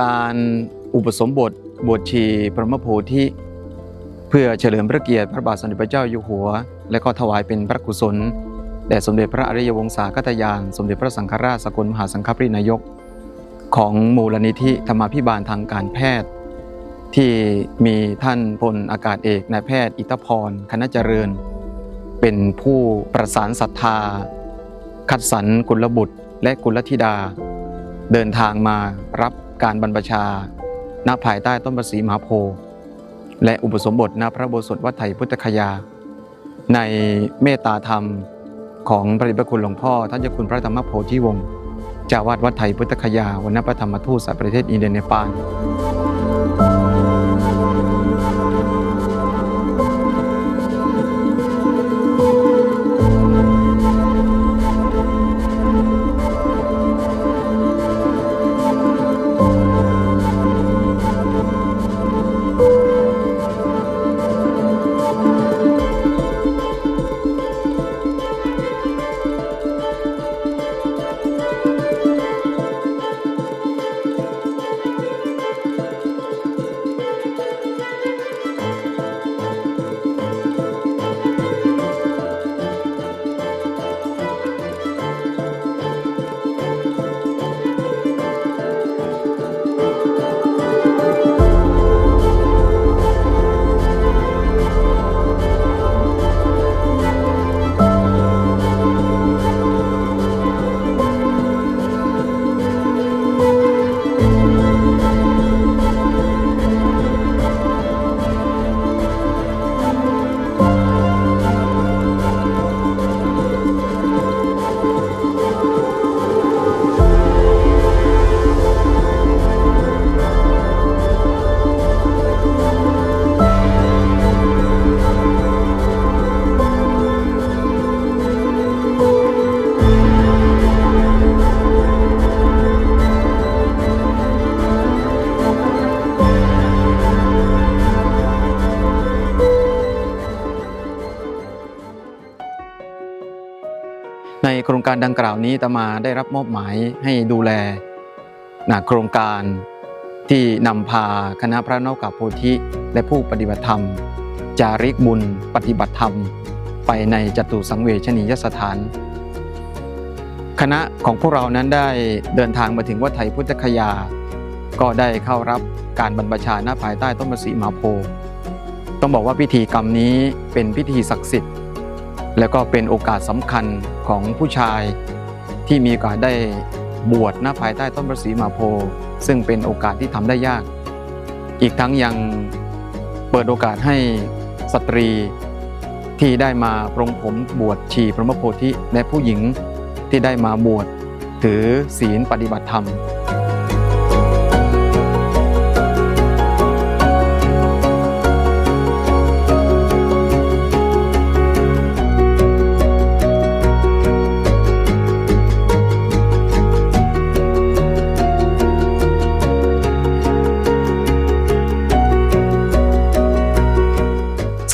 การอุปสมบทบวชชีพระมโพธิ เพื่อเฉลิมพระเกียรติพระบาทสมเด็จพระเจ้าอยู่หัว และก็ถวายเป็นพระกุศลแด่สมเด็จพระอริยวงศาคตยาน สมเด็จพระสังฆราชสกลมหาสังฆปรินายก ของมูลนิธิธรรมาภิบาลทางการแพทย์ ที่มีท่านพลอากาศเอกนายแพทย์อิทธพรคณะเจริญ เป็นผู้ประสานศรัทธา คัดสรรกุลบุตรและกุลธิดา เดินทางมารับ การบรรพชาณภายใต้ต้นประสีมหาโพธิ์และอุปสมบทณพระโบสถวัดไทยพุทธคยา ในเมตตาธรรมของพระริบคุณหลวงพ่อท่านเจ้าคุณพระธรรมโพธิวงศ์จ้าวาดวัดไทยพุทธคยาวันนพระธรรมทูตสายประเทศอินเดียเนปาล การดังกล่าวนี้ตมาได้รับมอบหมายให้ดูแลนะโครงการที่นำพาคณะพระนกกาโพธิ และผู้ปฏิบัติธรรม จาริกบุญปฏิบัติธรรม ไปในจตุสังเวชนียสถาน คณะของพวกเรานั้นได้เดินทางมาถึงวัดไถพุทธคยา ก็ได้เข้ารับการบรรพชาหน้าภายใต้ต้นมะสีมาโพ ต้องบอกว่าพิธีกรรมนี้เป็นพิธีศักดิ์สิทธิ์ แล้วก็เป็นโอกาสสำคัญของผู้ชายที่มีโอกาสได้บวชณภายใต้ต้นประสีมาโพซึ่งเป็นโอกาสที่ทำได้ยาก อีกทั้งยังเปิดโอกาสให้สตรีที่ได้มาปรงผมบวชชีพระมโพธิและผู้หญิงที่ได้มาบวชถือศีลปฏิบัติธรรม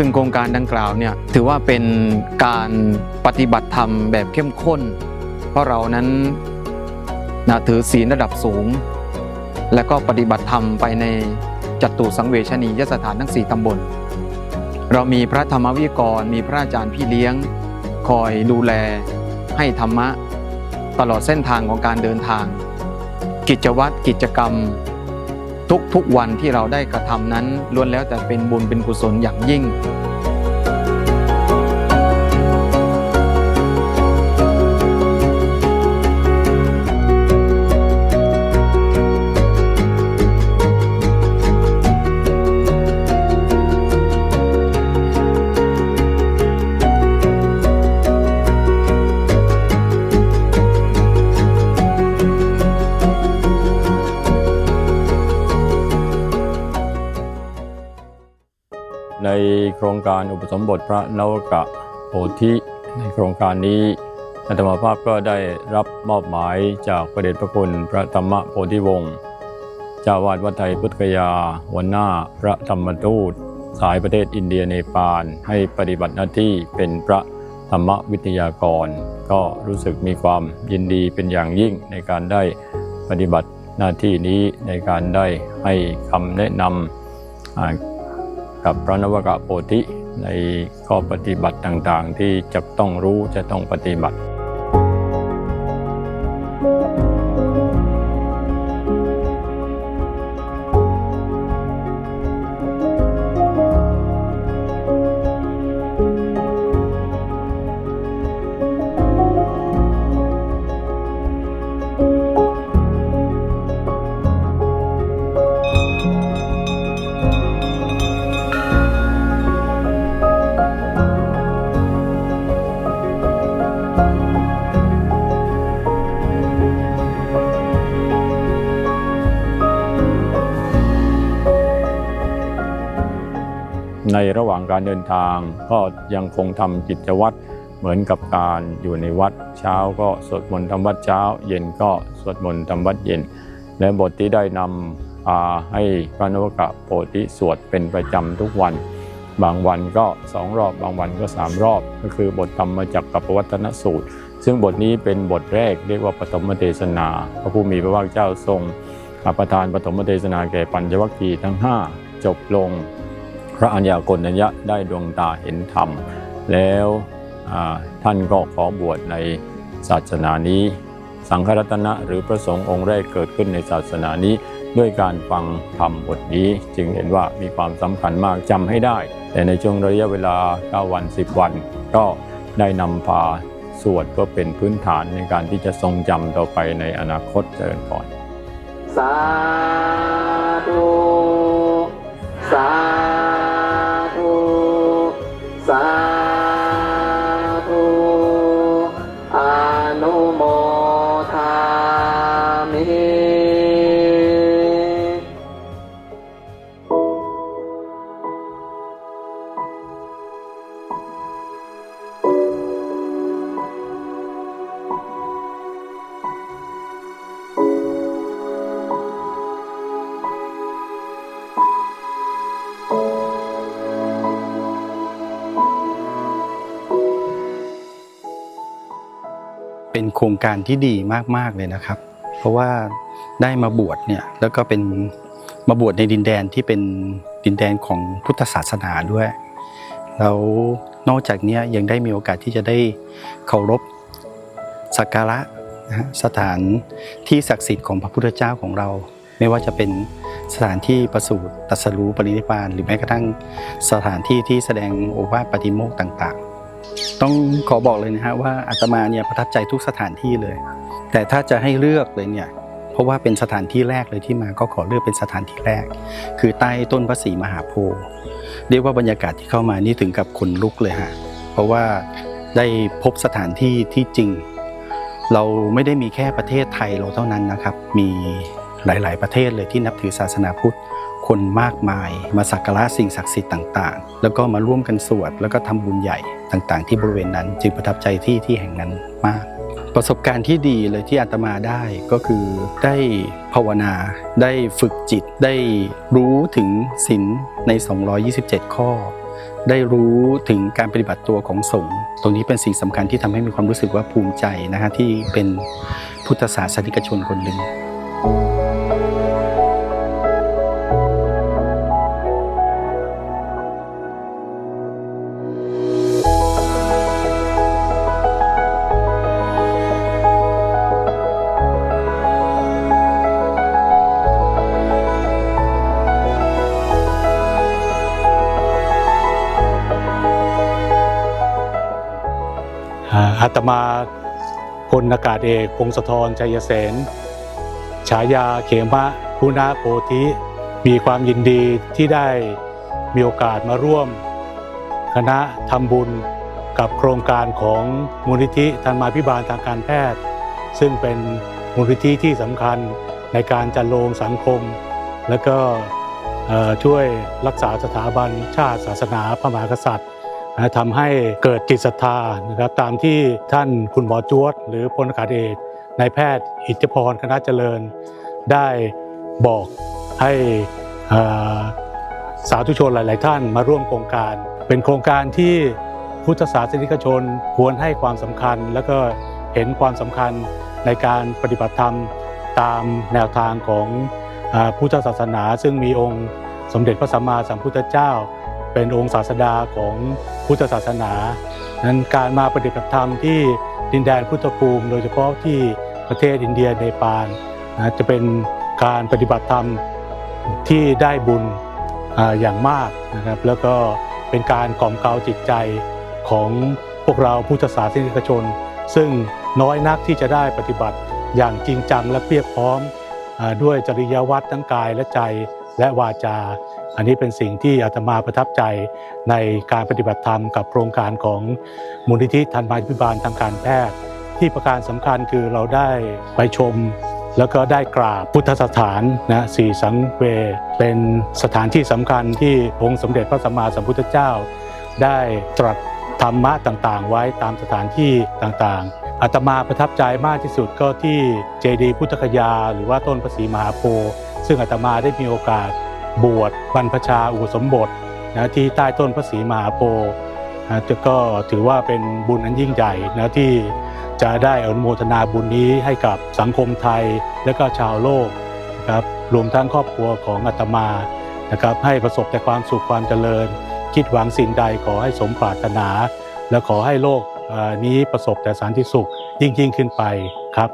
ซึ่งโครงการดังกล่าวเนี่ยถือว่าเป็นการปฏิบัติธรรมแบบเข้มข้น เพราะเรานั้นนะถือศีลระดับสูง และก็ปฏิบัติธรรมไปในจัตุสังเวชนียสถานทั้ง 4ตำบล เรามีพระธรรมวิกร มีพระอาจารย์พี่เลี้ยง คอยดูแลให้ธรรมะ ตลอดเส้นทางของการเดินทาง กิจวัตรกิจกรรม ทุกๆวันที่เราได้กระทำนั้นล้วนแล้วแต่เป็นบุญเป็นกุศลอย่างยิ่ง รงการอุปสมบทพระนวกะโพธิในโครงการนี้อาตมาภาพก็ได้รับมอบหมายจากพระเดชพระคุณพระธรรมโพธิวงศ์เจ้าวาดวัดไทยพุทธคยาหัวหน้าพระธรรมทูตสายประเทศอินเดียเนปาลให้ปฏิบัติหน้าที่เป็นพระธรรมวิทยากร ก็รู้สึกมีความยินดีเป็นอย่างยิ่งในการได้ปฏิบัติหน้าที่นี้ในการได้ให้คำแนะนำ กับพระนวกะโพธิในข้อปฏิบัติต่างๆ ที่จะต้องรู้จะต้องปฏิบัติ การเดินทางก็ยังคงทำกิจวัตรเหมือนกับการอยู่ในวัดเช้าก็สวดมนต์ทำวัดเช้า เย็นก็สวดมนต์ทำวัดเย็น และบทที่ได้นำให้พระนวกะโพธิสวดเป็นประจำทุกวัน บางวันก็สองรอบบางวันก็สามรอบ ก็คือบทธรรมจักกับปวัตนสูตร ซึ่งบทนี้เป็นบทแรกเรียกว่าปฐมเทศนา พระผู้มีพระภาคเจ้าทรงประทานปฐมเทศนาแก่ปัญจวัคคีย์ทั้ง 5 จบลง พระอัญญากนัญญะได้ดวงตาเห็นธรรม แล้วท่านก็ขอบวชในศาสนานี้ สังฆรัตนะหรือพระสงฆ์องค์แรกเกิดขึ้นในศาสนานี้ ด้วยการฟังธรรมบทนี้ จึงเห็นว่ามีความสำคัญมากจำให้ได้ แต่ในช่วงระยะเวลา 9 วัน 10 วัน ก็ได้นำพาสวดก็เป็นพื้นฐานในการที่จะทรงจำต่อไปในอนาคตเจริญพรสาธุ เป็นโครงการที่ดีมากๆเลยนะครับ เพราะว่าได้มาบวชเนี่ยแล้วก็เป็นมาบวชในดินแดนที่เป็นดินแดนของพุทธศาสนาด้วย แล้วนอกจากนี้ยังได้มีโอกาสที่จะได้เคารพสักการะสถานที่ศักดิ์สิทธิ์ของพระพุทธเจ้าของเรา ไม่ว่าจะเป็นสถานที่ประสูติตรัสรู้ปรินิพพาน หรือแม้กระทั่งสถานที่ที่แสดงโอวาทปฏิโมกต่างๆ ต้องขอบอกเลยนะฮะว่าอาตมาเนี่ยประทับใจทุกสถานที่เลย แต่ถ้าจะให้เลือกเลยเนี่ยเพราะว่าเป็นสถานที่แรกเลยที่มาก็ขอเลือกเป็นสถานที่แรก คือใต้ต้นพระศรีมหาโพธิ์เรียกว่าบรรยากาศที่เข้ามานี่ถึงกับขนลุกเลยฮะเพราะว่าได้พบสถานที่ที่จริง เราไม่ได้มีแค่ประเทศไทยเราเท่านั้นนะครับ มีหลาย ๆ ประเทศเลยที่นับถือศาสนาพุทธ คนมากมาย มาสักการะสิ่งศักดิ์สิทธิ์ต่างๆ แล้วก็มาร่วมกันสวดแล้วก็ทำบุญใหญ่ต่างๆ ที่บริเวณนั้น จึงประทับใจที่ที่แห่งนั้นมาก ประสบการณ์ที่ดีเลยที่อาตมาได้ก็คือได้ภาวนา ได้ฝึกจิตได้รู้ถึงศีลใน 227 ข้อได้รู้ถึงการปฏิบัติตัวของสงฆ์ตรงนี้เป็นสิ่งสำคัญที่ทำให้มีความรู้สึกว่าภูมิใจนะฮะที่เป็นพุทธศาสนิกชนคนหนึ่ง พลอากาศเอกพงศธรชัยเสนฉายาเขมะคุณาโพธิมีความยินดีที่ได้มีโอกาสมาร่วม คณะทำบุญกับโครงการของมูลนิธิธรรมาภิบาลทางการแพทย์ ซึ่งเป็นมูลนิธิที่สำคัญในการจัดโลงสังคม และก็ช่วยรักษาสถาบันชาติศาสนาพระมหากษัตริย์ ทำให้เกิดจิตศรัทธานะครับตามที่ท่านคุณหมอจวด หรือพลอากาศเอกนายแพทย์อิทธิพรคณะเจริญ ได้บอกให้สาธุชนหลาย ๆ ท่านมาร่วมโครงการ เป็นโครงการที่พุทธศาสนิกชนควรให้ความสำคัญ แล้วก็เห็นความสำคัญในการปฏิบัติธรรมตามแนวทางของอพุทธศาสนา ซึ่งมีองค์สมเด็จพระสัมมาสัมพุทธเจ้า เป็นองค์ศาสดาของพุทธศาสนา นั้นการมาปฏิบัติธรรมที่ดินแดนพุทธภูมิ โดยเฉพาะที่ประเทศอินเดียเนปาลนะจะเป็นการปฏิบัติธรรมที่ได้บุญอย่างมากนะครับ แล้วก็เป็นการกล่อมเกลาจิตใจของพวกเราพุทธศาสนิกชน ซึ่งน้อยนักที่จะได้ปฏิบัติอย่างจริงจังและเพียบพร้อมด้วยจริยวัตรทั้งกายและใจและวาจา อันนี้เป็นสิ่งที่อาตมาประทับใจในการปฏิบัติธรรมกับโครงการของมูลนิธิธันมาภิบาลทางการแพทย์ ที่ประการสำคัญคือเราได้ไปชม แล้วก็ได้กราบพุทธสถานนะสี่สังเว เป็นสถานที่สำคัญที่องค์สมเด็จพระสัมมาสัมพุทธเจ้า ได้ตรัสธรรมะต่างๆ ไว้ตามสถานที่ต่างๆอาตมาประทับใจมากที่สุดก็ที่เจดีย์พุทธคยา หรือว่าต้นพระศรีมหาโพธิ์ซึ่งอาตมาได้มีโอกาส บวชบรรพชาอุปสมบทนะที่ใต้ต้นพระศรีมหาโพธิ์นะก็ถือว่าเป็นบุญอันยิ่งใหญ่นะที่จะได้อนุโมทนาบุญนี้ให้กับสังคมไทยและก็ชาวโลกนะครับรวมทั้งครอบครัวของอาตมานะครับให้ประสบแต่ความสุขความเจริญ คิดหวังสิ่งใดขอให้สมปรารถนา และขอให้โลกนี้ประสบแต่สันติสุขยิ่งยิ่งขึ้นไปครับ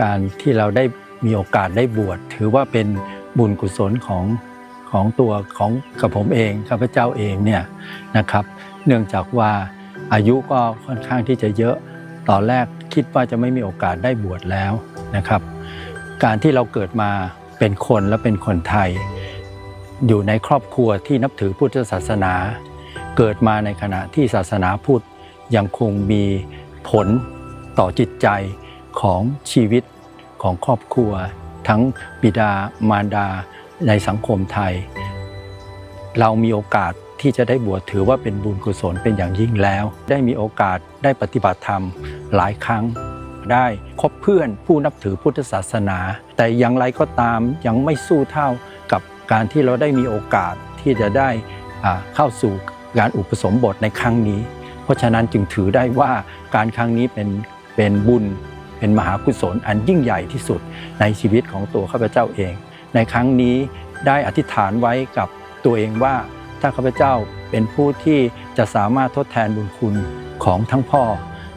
การที่เราได้มีโอกาสได้บวชถือว่าเป็นบุญกุศลของของตัวของกับผมเองข้าพเจ้าเองเนี่ยนะครับ เนื่องจากว่าอายุก็ค่อนข้างที่จะเยอะตอนแรกคิดว่าจะไม่มีโอกาสได้บวชแล้วนะครับ การที่เราเกิดมาเป็นคนและเป็นคนไทย อยู่ในครอบครัวที่นับถือพุทธศาสนา เกิดมาในขณะที่ศาสนาพุทธยังคงมีผลต่อจิตใจ ของชีวิตของครอบครัว ทั้งบิดามารดาในสังคมไทย เรามีโอกาสที่จะได้บวชถือว่าเป็นบุญกุศลเป็นอย่างยิ่งแล้ว ได้มีโอกาสได้ปฏิบัติธรรมหลายครั้ง ได้คบเพื่อนผู้นับถือพุทธศาสนา แต่อย่างไรก็ตามยังไม่สู้เท่ากับการที่เราได้มีโอกาสที่จะได้เข้าสู่การอุปสมบทในครั้งนี้ เพราะฉะนั้นจึงถือได้ว่าการครั้งนี้เป็นเป็นบุญ เป็นมหากุศลอันยิ่งใหญ่ที่สุดในชีวิตของตัวข้าพเจ้าเอง ในครั้งนี้ได้อธิษฐานไว้กับตัวเองว่าถ้าข้าพเจ้าเป็นผู้ที่จะสามารถทดแทนบุญคุณของทั้งพ่อ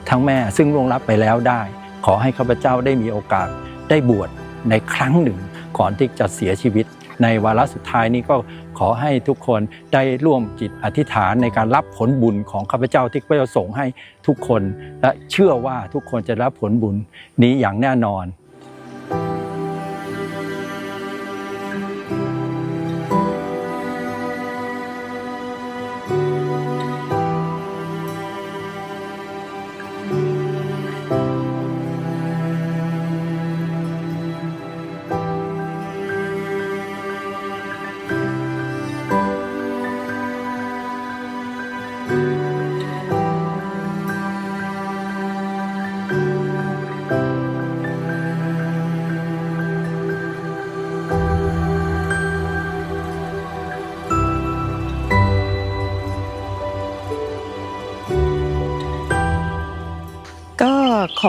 ทั้งแม่ซึ่งล่วงลับไปแล้วได้ ขอให้ข้าพเจ้าได้มีโอกาสได้บวชในครั้งหนึ่งก่อนที่จะเสียชีวิต ในวาระสุดท้ายนี้ก็ขอให้ทุกคนได้ร่วมจิตอธิษฐานในการรับผลบุญของข้าพเจ้าที่ข้าพเจ้าส่งให้ทุกคน และเชื่อว่าทุกคนจะรับผลบุญนี้อย่างแน่นอน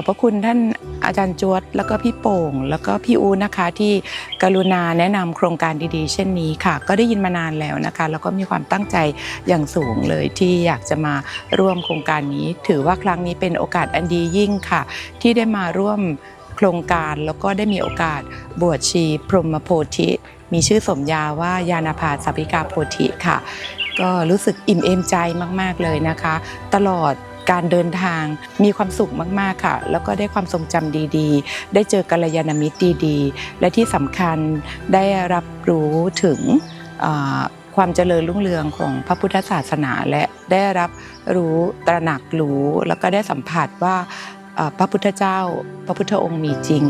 อบพระคุณท่านอาจารย์จวดแล้วก็พี่โป่ง แล้วก็พี่อูนะคะที่กรุณาแนะนำโครงการดีๆ เช่นนี้ค่ะ ก็ได้ยินมานานแล้วนะคะ แล้วก็มีความตั้งใจอย่างสูงเลยที่อยากจะมาร่วมโครงการนี้ ถือว่าครั้งนี้เป็นโอกาสอันดียิ่งค่ะ ที่ได้มาร่วมโครงการแล้วก็ได้มีโอกาสบวชชีพรหมโพธิ มีชื่อสมญาว่ายานาภาสัพิกาโพธิค่ะ ก็รู้สึกอิ่มเอมใจมากๆเลยนะคะ ตลอด การเดินทางมีความสุขมากๆค่ะ แล้วก็ได้ความทรงจำดีๆ ได้เจอกัลยาณมิตรดีๆ และที่สำคัญได้รับรู้ถึงความเจริญรุ่งเรืองของพระพุทธศาสนาและได้รับรู้ตระหนักรู้ แล้วก็ได้สัมผัสว่าพระพุทธเจ้า พระพุทธองค์มีจริง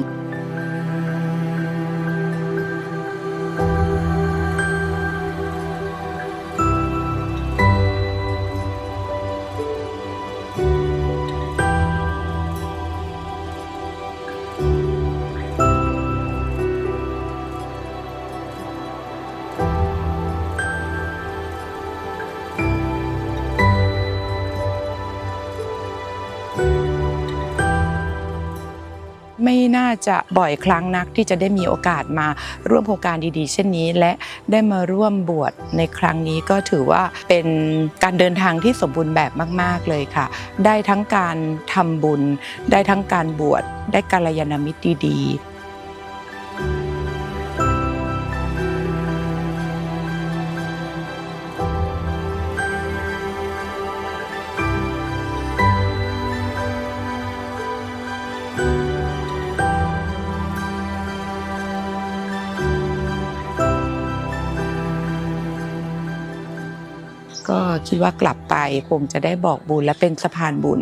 จะบ่อยครั้งนักที่จะได้มีโอกาสมาร่วมโครงการดีๆ เช่นนี้ และได้มาร่วมบวชในครั้งนี้ก็ถือว่าเป็นการเดินทางที่สมบูรณ์แบบมาก ๆ เลยค่ะ ได้ทั้งการทำบุญ ได้ทั้งการบวชได้การยานามิตรดีๆ คิดว่ากลับไปคงจะได้บอกบุญและเป็นสะพานบุญ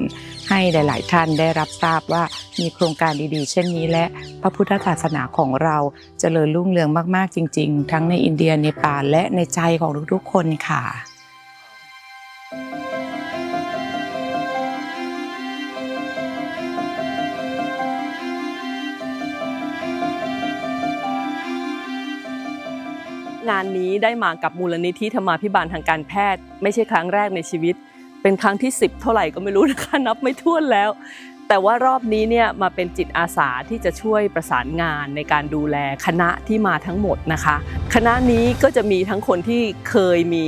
ให้หลาย ๆ ท่านได้รับทราบว่ามีโครงการดีๆ เช่นนี้และพระพุทธศาสนาของเราจเจริญรุ่งเรืองมาก ๆ จริง ๆ ทั้งในอินเดียเนปาลและในใจของทุก ๆ คนค่ะ งานนี้ได้มากับมูลนิธิธรรมาภิบาลทางการแพทย์ ไม่ใช่ครั้งแรกในชีวิต เป็นครั้งที่ 10 เท่าไหร่ก็ไม่รู้นะคะนับไม่ถ้วนแล้ว แต่ว่ารอบนี้เนี่ยมาเป็นจิตอาสาที่จะช่วยประสานงานในการดูแลคณะที่มาทั้งหมดนะคะ คณะนี้ก็จะมีทั้งคนที่เคยมี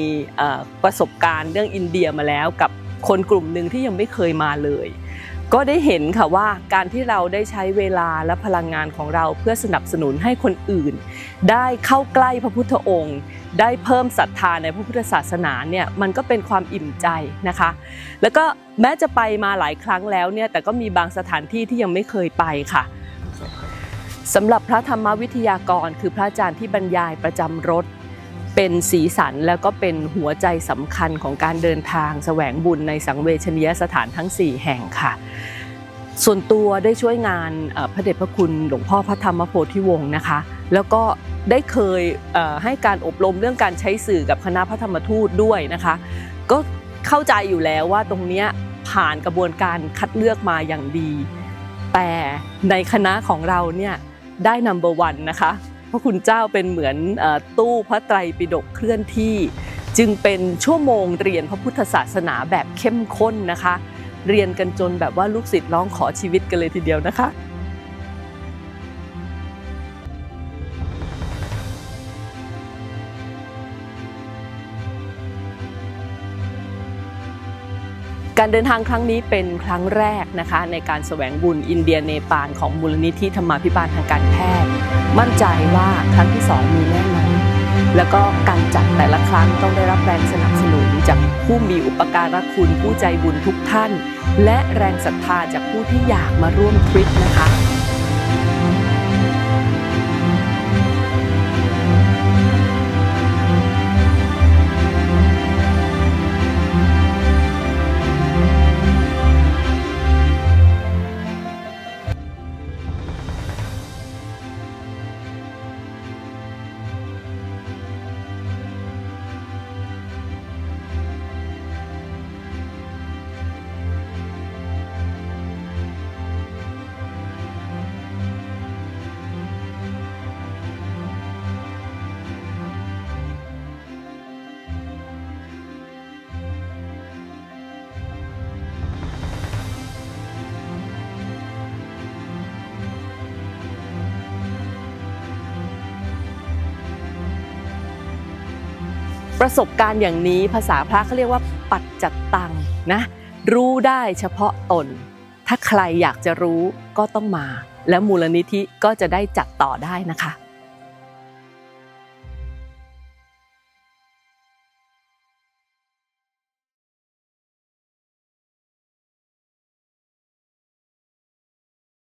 ประสบการณ์เรื่องอินเดียมาแล้วกับคนกลุ่มหนึ่งที่ยังไม่เคยมาเลย ก็ได้เห็นค่ะว่าการที่เราได้ใช้เวลาและพลังงานของเราเพื่อสนับสนุนให้คนอื่น ได้เข้าใกล้พระพุทธองค์ ได้เพิ่มศรัทธาในพระพุทธศาสนาเนี่ยมันก็เป็นความอิ่มใจนะคะ แล้วก็แม้จะไปมาหลายครั้งแล้วเนี่ยแต่ก็มีบางสถานที่ที่ยังไม่เคยไปค่ะสำหรับพระธรรมวิทยากร คือพระอาจารย์ที่บรรยายประจำรถ เป็นสีสันแล้วก็เป็นหัวใจสำคัญของการเดินทางแสวงบุญในสังเวชนียสถานทั้ง 4 แห่งค่ะ ส่วนตัวได้ช่วยงานพระเดชพระคุณหลวงพ่อพระธรรมโพธิวงศ์นะคะ แล้วก็ได้เคยให้การอบรมเรื่องการใช้สื่อกับคณะพระธรรมทูตด้วยนะคะ ก็เข้าใจอยู่แล้วว่าตรงเนี้ยผ่านกระบวนการคัดเลือกมาอย่างดี แต่ในคณะของเราเนี่ยได้นัมเบอร์วันนะคะ พระคุณเจ้าเป็นเหมือนตู้พระไตรปิฎกเคลื่อนที่ จึงเป็นชั่วโมงเรียนพระพุทธศาสนาแบบเข้มข้นนะคะ เรียนกันจนแบบว่าลูกศิษย์ร้องขอชีวิตกันเลยทีเดียวนะคะ การเดินทางครั้งนี้เป็นครั้งแรกนะคะในการแสวงบุญอินเดียเนปาลของมูลนิธิธรรมาภิบาลทางการแพทย์ มั่นใจว่าครั้งที่สองมีแน่นอนแล้วก็การจัดแต่ละครั้งต้องได้รับแรงสนับสนุนจากผู้มีอุปการะคุณผู้ใจบุญทุกท่าน และแรงศรัทธาจากผู้ที่อยากมาร่วมทริปนะคะ ประสบการณ์อย่างนี้ภาษาพระเขาเรียกว่าปัจจัตตังนะรู้ได้เฉพาะตน ถ้าใครอยากจะรู้ก็ต้องมา แล้วมูลนิธิก็จะได้จัดต่อได้นะคะ